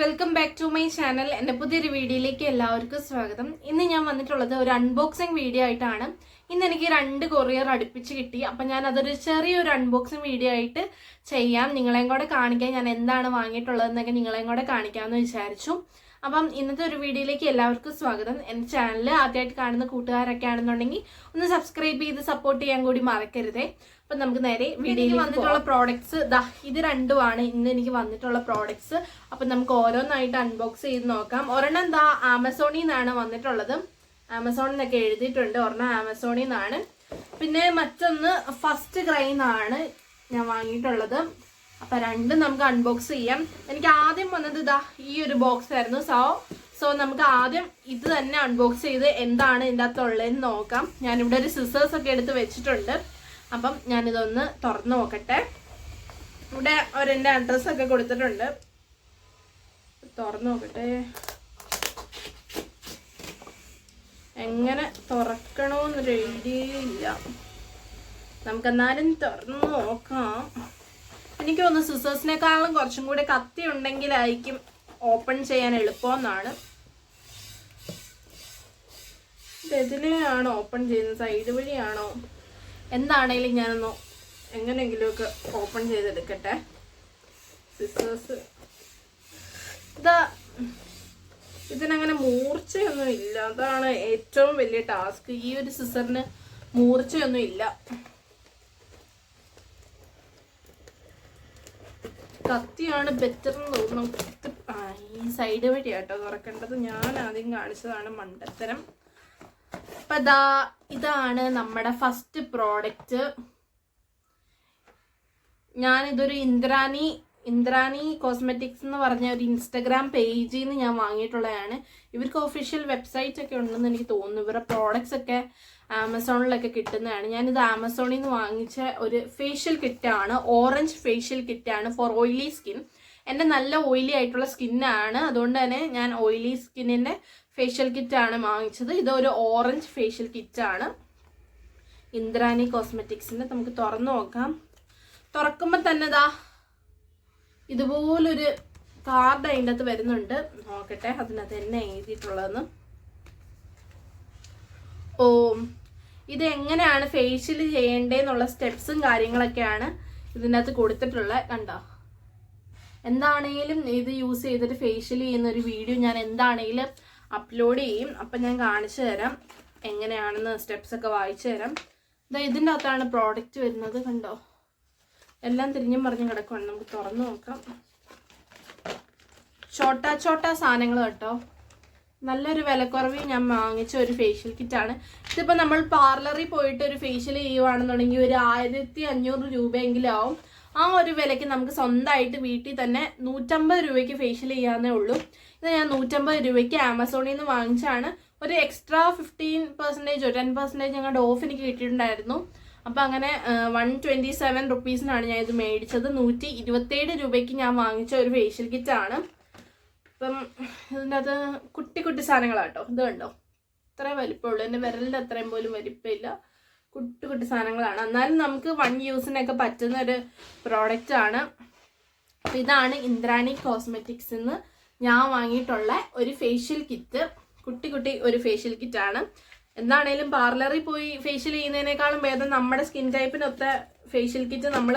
Welcome back to my channel എന്റെ പുതിയൊരു വീഡിയോയിലേക്ക് എല്ലാവർക്കും സ്വാഗതം. ഇന്ന് ഞാൻ വന്നിട്ടുള്ളത് ഒരു അൺബോക്സിംഗ് വീഡിയോ ആയിട്ടാണ്. ഇന്ന് എനിക്ക് രണ്ട് കൊറിയർ അടുപ്പിച്ച് കിട്ടി. അപ്പം ഞാൻ അതൊരു ചെറിയൊരു അൺബോക്സിംഗ് വീഡിയോ ആയിട്ട് ചെയ്യാം. നിങ്ങളെയും കൂടെ കാണിക്കാൻ ഞാൻ എന്താണ് വാങ്ങിയിട്ടുള്ളതെന്നൊക്കെ നിങ്ങളെയും കൂടെ കാണിക്കാമെന്ന് വിചാരിച്ചു. അപ്പം ഇന്നത്തെ ഒരു വീഡിയോയിലേക്ക് എല്ലാവർക്കും സ്വാഗതം. എന്റെ ചാനൽ ആദ്യമായിട്ട് കാണുന്ന കൂട്ടുകാരൊക്കെ ആണെന്നുണ്ടെങ്കിൽ ഒന്ന് സബ്സ്ക്രൈബ് ചെയ്ത് സപ്പോർട്ട് ചെയ്യാൻ കൂടി മറക്കരുതേ. അപ്പം നമുക്ക് നേരെ വീഡിയോയിൽ വന്നിട്ടുള്ള പ്രോഡക്ട്സ് ദാ ഇത് രണ്ടുമാണ്. ഇന്ന് എനിക്ക് വന്നിട്ടുള്ള പ്രോഡക്ട്സ് അപ്പൊ നമുക്ക് ഓരോന്നായിട്ട് അൺബോക്സ് ചെയ്ത് നോക്കാം. ഒരെണ്ണം എന്താ ആമസോണിൽ നിന്നാണ് വന്നിട്ടുള്ളത്. ആമസോണിൽ നിന്നൊക്കെ എഴുതിയിട്ടുണ്ട്. ഒരെണ്ണം ആമസോണിൽ നിന്നാണ്. പിന്നെ മറ്റൊന്ന് ഫസ്റ്റ് ക്രൈ നിന്നാണ് ഞാൻ വാങ്ങിയിട്ടുള്ളത്. അപ്പൊ രണ്ടും നമുക്ക് അൺബോക്സ് ചെയ്യാം. എനിക്ക് ആദ്യം വന്നത് ഇതാ ഈ ഒരു ബോക്സ് ആയിരുന്നു. സോ സോ നമുക്ക് ആദ്യം ഇത് തന്നെ അൺബോക്സ് ചെയ്ത് എന്താണ് ഇതിന്റെ അകത്തുള്ളതെന്ന് നോക്കാം. ഞാനിവിടെ ഒരു സിസേഴ്സ് ഒക്കെ എടുത്ത് വെച്ചിട്ടുണ്ട്. അപ്പം ഞാനിതൊന്ന് തുറന്നു നോക്കട്ടെ. ഇവിടെ അവരെന്റെ അഡ്രസ്സൊക്കെ കൊടുത്തിട്ടുണ്ട്. തുറന്നു നോക്കട്ടെ. എങ്ങനെ തുറക്കണമെന്നൊരു ഐഡിയയില്ല നമുക്കെന്നാലും തുറന്നു നോക്കാം. എനിക്ക് തോന്നുന്നു സിസേഴ്സിനേക്കാളും കുറച്ചും കൂടി കത്തി ഉണ്ടെങ്കിലായിരിക്കും ഓപ്പൺ ചെയ്യാൻ എളുപ്പമെന്നാണ്. ഇത് ഓപ്പൺ ചെയ്യുന്നത്? സൈഡ് വഴിയാണോ? എന്താണേലും ഞാനൊന്ന് എങ്ങനെയെങ്കിലുമൊക്കെ ഓപ്പൺ ചെയ്തെടുക്കട്ടെ. സിസേഴ്സ് ഇതാ ഇതിനങ്ങനെ മൂർച്ചയൊന്നും ഇല്ല. അതാണ് ഏറ്റവും വലിയ ടാസ്ക്. ഈ ഒരു സിസറിന് മൂർച്ചയൊന്നും ഇല്ല. കത്തിയാണ് ബെറ്റർ എന്ന് തോന്നുന്നു. ഈ സൈഡ് വഴിയാട്ടോ തുറക്കേണ്ടത്. ഞാൻ ആദ്യം കാണിച്ചതാണ് മണ്ടത്തരം. അപ്പൊ ഇതാണ് നമ്മുടെ ഫസ്റ്റ് പ്രോഡക്റ്റ് ഞാൻ ഇതൊരു ഇന്ദ്രാണി ഇന്ദ്രാണി കോസ്മെറ്റിക്സ് എന്ന് പറഞ്ഞ ഒരു ഇൻസ്റ്റഗ്രാം പേജിൽ നിന്ന് ഞാൻ വാങ്ങിയിട്ടുള്ളതാണ് ഇവർക്ക് ഒഫീഷ്യൽ വെബ്സൈറ്റ് ഒക്കെ ഉണ്ടെന്ന് എനിക്ക് തോന്നുന്നു. ഇവരുടെ പ്രോഡക്റ്റ്സ് ഒക്കെ ആമസോണിലൊക്കെ കിട്ടുന്നതാണ്. ഞാനിത് ആമസോണിൽ നിന്ന് വാങ്ങിച്ച ഒരു ഫേഷ്യൽ കിറ്റാണ് ഓറഞ്ച് ഫേഷ്യൽ കിറ്റാണ് ഫോർ ഓയിലി സ്കിൻ എന്റെ നല്ല ഓയിലി ആയിട്ടുള്ള സ്കിന്നാണ് അതുകൊണ്ട് തന്നെ ഞാൻ ഓയിലി സ്കിന്നിന്റെ ഫേഷ്യൽ കിറ്റാണ് വാങ്ങിച്ചത്. ഇതൊരു ഓറഞ്ച് ഫേഷ്യൽ കിറ്റാണ് ഇന്ദ്രാണി കോസ്മെറ്റിക്സിന്റെ നമുക്ക് തുറന്നു നോക്കാം. തുറക്കുമ്പോൾ തന്നെ ദാ ഇതുപോലൊരു കാർഡ് അതിന്റെ അകത്ത് വരുന്നുണ്ട്. നോക്കട്ടെ അതിനകത്ത് തന്നെ എഴുതിയിട്ടുള്ളതെന്ന്. ഓ ഇത് എങ്ങനെയാണ് ഫേഷ്യൽ ചെയ്യേണ്ടതെന്നുള്ള സ്റ്റെപ്സും കാര്യങ്ങളൊക്കെയാണ് ഇതിനകത്ത് കൊടുത്തിട്ടുള്ളത്. കണ്ടോ? എന്താണെങ്കിലും ഇത് യൂസ് ചെയ്തിട്ട് ഫേഷ്യൽ ചെയ്യുന്ന ഒരു വീഡിയോ ഞാൻ എന്താണേലും അപ്ലോഡ് ചെയ്യും. അപ്പം ഞാൻ കാണിച്ചു തരാം എങ്ങനെയാണെന്ന് സ്റ്റെപ്സ് ഒക്കെ വായിച്ചു തരാം. ഇതാ ഇതിന്റെ അകത്താണ് പ്രോഡക്റ്റ് വരുന്നത് കണ്ടോ? എല്ലാം തിരിഞ്ഞും പറഞ്ഞും കിടക്കുവാണ്. നമുക്ക് തുറന്നു നോക്കാം. ചോട്ടാ ചോട്ടാ സാധനങ്ങൾ കേട്ടോ. നല്ലൊരു വിലക്കുറവിൽ ഞാൻ വാങ്ങിച്ച ഒരു ഫേഷ്യൽ കിറ്റാണ് ഇതിപ്പോൾ നമ്മൾ പാർലറിൽ പോയിട്ട് ഒരു ഫേഷ്യൽ ചെയ്യുവാണെന്നുണ്ടെങ്കിൽ ഒരു ആയിരത്തി അഞ്ഞൂറ് രൂപയെങ്കിലും ആവും. ആ ഒരു വിലയ്ക്ക് നമുക്ക് സ്വന്തമായിട്ട് വീട്ടിൽ തന്നെ നൂറ്റമ്പത് രൂപയ്ക്ക് ഫേഷ്യൽ ചെയ്യാവുന്നേ ഉള്ളൂ. ഇത് ഞാൻ നൂറ്റമ്പത് രൂപയ്ക്ക് ആമസോണിൽ നിന്ന് വാങ്ങിച്ചാണ് ഒരു എക്സ്ട്രാ ഫിഫ്റ്റീൻ പെർസെന്റേജോ ടെൻ പെർസെന്റേജ് ഞങ്ങളുടെ ഓഫ് എനിക്ക് കിട്ടിയിട്ടുണ്ടായിരുന്നു. അപ്പം അങ്ങനെ വൺ ട്വന്റി സെവൻ റുപ്പീസിനാണ് ഞാൻ ഇത് മേടിച്ചത്. നൂറ്റി ഇരുപത്തേഴ് രൂപയ്ക്ക് ഞാൻ വാങ്ങിച്ച ഒരു ഫേഷ്യൽ കിറ്റാണ് അപ്പം ഇതിന്റെ അത് കുട്ടി കുട്ടി സാധനങ്ങളാട്ടോ. ഇത് കണ്ടോ? ഇത്രയും വലിപ്പമുള്ളൂ. എന്റെ വിരലിന്റെ അത്രയും പോലും വലിപ്പമില്ല. കുട്ടി കുട്ടി സാധനങ്ങളാണ്. എന്നാലും നമുക്ക് വൺ യൂസിനൊക്കെ പറ്റുന്ന ഒരു പ്രോഡക്റ്റ് ആണ്. അപ്പം ഇതാണ് ഇന്ദ്രാണി കോസ്മെറ്റിക്സ് നിന്ന് ഞാൻ വാങ്ങിയിട്ടുള്ള ഒരു ഫേഷ്യൽ കിറ്റ് കുട്ടി കുട്ടി ഒരു ഫേഷ്യൽ കിറ്റ് ആണ്. എന്താണേലും പാർലറിൽ പോയി ഫേഷ്യൽ ചെയ്യുന്നതിനേക്കാളും ഭേദം നമ്മുടെ സ്കിൻ ടൈപ്പിനൊത്ത ഫേഷ്യൽ കിറ്റ് നമ്മൾ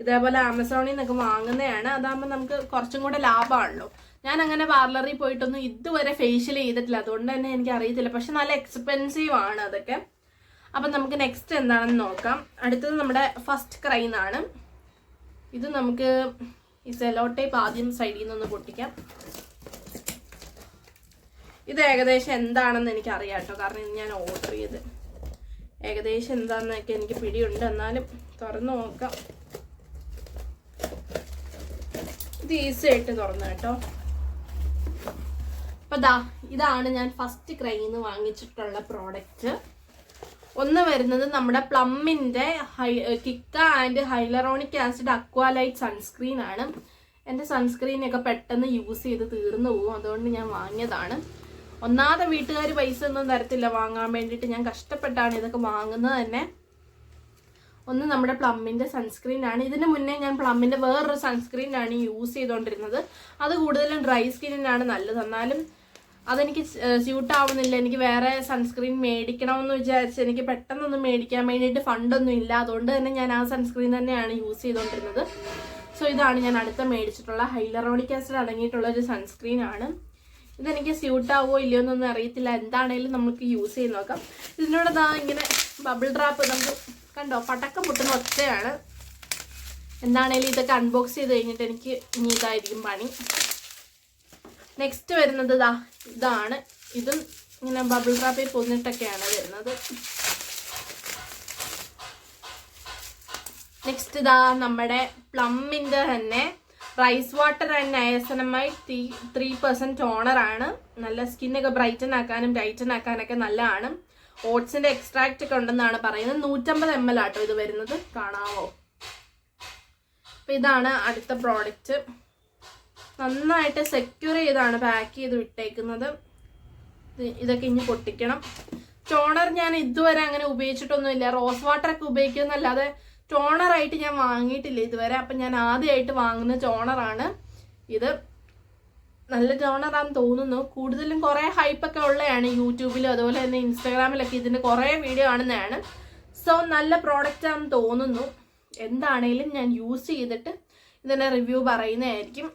ഇതേപോലെ ആമസോണിൽ നിന്നൊക്കെ വാങ്ങുന്നതാണ്. അതാകുമ്പോൾ നമുക്ക് കുറച്ചും കൂടെ ലാഭമാണല്ലോ ഞാൻ അങ്ങനെ പാർലറിൽ പോയിട്ടൊന്നും ഇതുവരെ ഫേഷ്യൽ ചെയ്തിട്ടില്ല. അതുകൊണ്ട് തന്നെ എനിക്ക് അറിയത്തില്ല. പക്ഷെ നല്ല എക്സ്പെൻസീവ് ആണ് അതൊക്കെ. അപ്പം നമുക്ക് നെക്സ്റ്റ് എന്താണെന്ന് നോക്കാം. അടുത്തത് നമ്മുടെ ഫസ്റ്റ് ക്രൈ എന്നാണ് ഇത് നമുക്ക് ഈ സെലോ ടേപ്പ് ആദ്യം സൈഡിൽ നിന്നൊന്ന് പൊട്ടിക്കാം. ഇത് ഏകദേശം എന്താണെന്ന് എനിക്ക് അറിയാം കേട്ടോ കാരണം ഇത് ഞാൻ ഓർഡർ ചെയ്ത്. ഏകദേശം എന്താണെന്നൊക്കെ എനിക്ക് പിടിയുണ്ട്. എന്നാലും തുറന്നു നോക്കാം. ഇത് ഈസി ആയിട്ട് തുറന്നു കേട്ടോ. അപ്പൊ ദാ ഇതാണ് ഞാൻ ഫസ്റ്റ് ക്രൈന്ന് വാങ്ങിച്ചിട്ടുള്ള പ്രോഡക്റ്റ് ഒന്ന് വരുന്നത് നമ്മുടെ പ്ലമ്മിന്റെ ഹൈ കിക്ക and hyaluronic acid aqualite sunscreen ആണ്. എന്റെ സൺസ്ക്രീനൊക്കെ പെട്ടെന്ന് യൂസ് ചെയ്ത് തീർന്നു പോകും. അതുകൊണ്ട് ഞാൻ വാങ്ങിയതാണ്. ഒന്നാമത്തെ വീട്ടുകാർ പൈസ ഒന്നും തരത്തില്ല. വാങ്ങാൻ വേണ്ടിയിട്ട് ഞാൻ കഷ്ടപ്പെട്ടാണ് ഇതൊക്കെ വാങ്ങുന്നത് തന്നെ. ഒന്ന് നമ്മുടെ പ്ലമ്മിന്റെ സൺസ്ക്രീൻ ആണ്. ഇതിന് മുന്നേ ഞാൻ പ്ലമ്മിന്റെ വേറൊരു സൺസ്ക്രീനാണ് യൂസ് ചെയ്തുകൊണ്ടിരുന്നത് അത് കൂടുതലും ഡ്രൈ സ്കിന്നിനാണ് നല്ലത്. എന്നാലും അതെനിക്ക് സ്യൂട്ട് ആവുന്നില്ല എനിക്ക് വേറെ സൺസ്ക്രീൻ മേടിക്കണമെന്ന് വിചാരിച്ച് എനിക്ക് പെട്ടെന്നൊന്നും മേടിക്കാൻ വേണ്ടിയിട്ട് ഫണ്ടൊന്നും ഇല്ല. അതുകൊണ്ട് തന്നെ ഞാൻ ആ സൺസ്ക്രീൻ തന്നെയാണ് യൂസ് ചെയ്തുകൊണ്ടിരുന്നത് സോ ഇതാണ് ഞാൻ അടുത്ത മേടിച്ചിട്ടുള്ള ഹൈലറോണിക് ആസിഡ് അടങ്ങിയിട്ടുള്ള ഒരു സൺസ്ക്രീൻ ആണ്. ഇതെനിക്ക് സ്യൂട്ട് ഇല്ലയോ എന്നൊന്നും അറിയത്തില്ല. എന്താണേലും നമുക്ക് യൂസ് ചെയ്ത് നോക്കാം. ഇതിനോട് ദാ ഇങ്ങനെ ബബിൾ ഡ്രാപ്പ് നമുക്ക് കണ്ടോ? പടക്കം പൊട്ടുന്ന ഒറ്റയാണ്. എന്താണേലും ഇതൊക്കെ അൺബോക്സ് ചെയ്ത് കഴിഞ്ഞിട്ട് എനിക്ക് ഇനി ഇതായിരിക്കും പണി. നെക്സ്റ്റ് വരുന്നത് ഇതാ ഇതാണ്. ഇതും ഇങ്ങനെ ബബിൾ ട്രാപ്പിൽ പൊന്നിട്ടൊക്കെയാണ് വരുന്നത്. നെക്സ്റ്റ് ഇതാ നമ്മുടെ പ്ലമ്മിന്റെ തന്നെ റൈസ് വാട്ടർ ആൻഡ് നയസനമായി ത്രീ ത്രീ പെർസെന്റ് ടോണറാണ് നല്ല സ്കിന്നൊക്കെ ബ്രൈറ്റൻ ആക്കാനും ടൈറ്റൻ ആക്കാനൊക്കെ നല്ലതാണ്. ഓട്സിന്റെ എക്സ്ട്രാക്റ്റ് ഒക്കെ ഉണ്ടെന്നാണ് പറയുന്നത്. നൂറ്റമ്പത് എം എൽ ആട്ടോ ഇത് വരുന്നത്. കാണാവോ? അപ്പം ഇതാണ് അടുത്ത പ്രോഡക്റ്റ് നന്നായിട്ട് സെക്യൂർ ചെയ്താണ് പാക്ക് ചെയ്ത് വിട്ടേക്കുന്നത്. ഇതൊക്കെ ഇനി പൊട്ടിക്കണം. ടോണർ ഞാൻ ഇതുവരെ അങ്ങനെ ഉപയോഗിച്ചിട്ടൊന്നുമില്ല. റോസ് വാട്ടർ ഒക്കെ ഉപയോഗിക്കുന്നല്ലാതെ ടോണറായിട്ട് ഞാൻ വാങ്ങിയിട്ടില്ല ഇതുവരെ. അപ്പം ഞാൻ ആദ്യമായിട്ട് വാങ്ങുന്ന ടോണറാണ് ഇത്. നല്ല ടോണറാന്ന് തോന്നുന്നു. കൂടുതലും കുറേ ഹൈപ്പൊക്കെ ഉള്ളതാണ് യൂട്യൂബിലും അതുപോലെ തന്നെ ഇൻസ്റ്റാഗ്രാമിലൊക്കെ ഇതിന്റെ കുറേ വീഡിയോ കാണുന്നതാണ്. സോ നല്ല പ്രോഡക്റ്റ് ആണെന്ന് തോന്നുന്നു. എന്താണേലും ഞാൻ യൂസ് ചെയ്തിട്ട് ഇതിന്റെ റിവ്യൂ പറയുന്നതായിരിക്കും.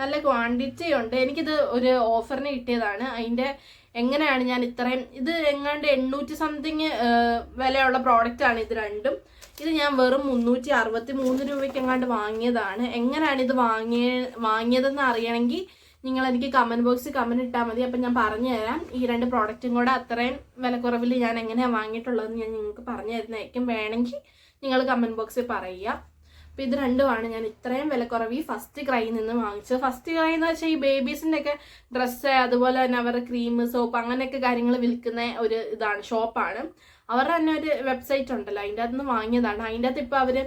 നല്ല ക്വാണ്ടിറ്റി ഉണ്ട്. എനിക്കിത് ഒരു ഓഫറിന് കിട്ടിയതാണ്. അതിന്റെ എങ്ങനെയാണ് ഞാൻ ഇത്രയും ഇത് എങ്ങാണ്ട് എണ്ണൂറ്റി സംതിങ് വിലയുള്ള പ്രോഡക്റ്റ് ആണ് ഇത് രണ്ടും. ഇത് ഞാൻ വെറും മുന്നൂറ്റി അറുപത്തി മൂന്ന് രൂപയ്ക്ക് എങ്ങാണ്ട് വാങ്ങിയതാണ്. എങ്ങനെയാണ് ഇത് വാങ്ങിയ വാങ്ങിയതെന്ന് അറിയണമെങ്കിൽ നിങ്ങൾ എനിക്ക് കമന്റ് ബോക്സിൽ കമന്റ് ഇട്ടാൽ മതി. അപ്പം ഞാൻ പറഞ്ഞു തരാം ഈ രണ്ട് പ്രോഡക്റ്റും കൂടെ അത്രയും വിലക്കുറവിൽ ഞാൻ എങ്ങനെയാണ് വാങ്ങിയിട്ടുള്ളതെന്ന് ഞാൻ നിങ്ങൾക്ക് പറഞ്ഞു തരുന്നതായിരിക്കും വേണമെങ്കിൽ നിങ്ങൾ കമന്റ് ബോക്സിൽ പറയുക. അപ്പോൾ ഇത് രണ്ടുമാണ്. ഞാൻ ഇത്രയും വിലക്കുറവ് ഈ ഫസ്റ്റ് ക്രൈയിൽ നിന്ന് വാങ്ങിച്ചത്. ഫസ്റ്റ് ക്രൈ എന്ന് വെച്ചാൽ ഈ ബേബീസിന്റെ ഒക്കെ ഡ്രസ്സ് അതുപോലെ തന്നെ അവരുടെ ക്രീം സോപ്പ് അങ്ങനെയൊക്കെ കാര്യങ്ങൾ വിൽക്കുന്ന ഒരു ഇതാണ് ഷോപ്പാണ് അവരുടെ തന്നെ ഒരു വെബ്സൈറ്റ് ഉണ്ടല്ലോ. അതിന്റെ അകത്ത് നിന്ന് വാങ്ങിയതാണ്. അതിന്റെ അകത്ത് ഇപ്പോൾ അവർ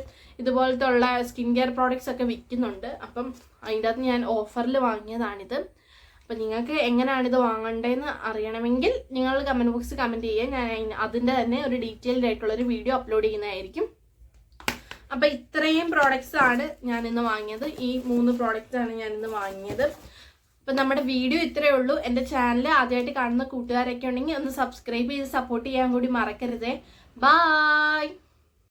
ഇതുപോലത്തെ ഉള്ള സ്കിൻ കെയർ പ്രോഡക്റ്റ്സ് ഒക്കെ വിൽക്കുന്നുണ്ട്. അപ്പം അതിന്റെ അകത്ത് ഞാൻ ഓഫറിൽ വാങ്ങിയതാണിത്. അപ്പം നിങ്ങൾക്ക് എങ്ങനെയാണ് ഇത് വാങ്ങേണ്ടതെന്ന് അറിയണമെങ്കിൽ നിങ്ങൾ കമന്റ് ബോക്സ് കമന്റ് ചെയ്യുക. ഞാൻ അതിന്റെ തന്നെ ഒരു ഡീറ്റെയിൽഡ് ആയിട്ടുള്ളൊരു വീഡിയോ അപ്ലോഡ് ചെയ്യുന്നതായിരിക്കും. അപ്പൊ ഇത്രയും പ്രോഡക്ട്സ് ആണ് ഞാൻ ഇന്ന് വാങ്ങിയത്. ഈ മൂന്ന് പ്രോഡക്റ്റ്സ് ആണ് ഞാൻ ഇന്ന് വാങ്ങിയത്. അപ്പൊ നമ്മുടെ വീഡിയോ ഇത്രയേ ഉള്ളൂ. എന്റെ ചാനൽ ആദ്യമായിട്ട് കാണുന്ന കൂട്ടുകാരൊക്കെ ഉണ്ടെങ്കിൽ ഒന്ന് സബ്സ്ക്രൈബ് ചെയ്ത് സപ്പോർട്ട് ചെയ്യാൻ കൂടി മറക്കരുതേ. ബായ്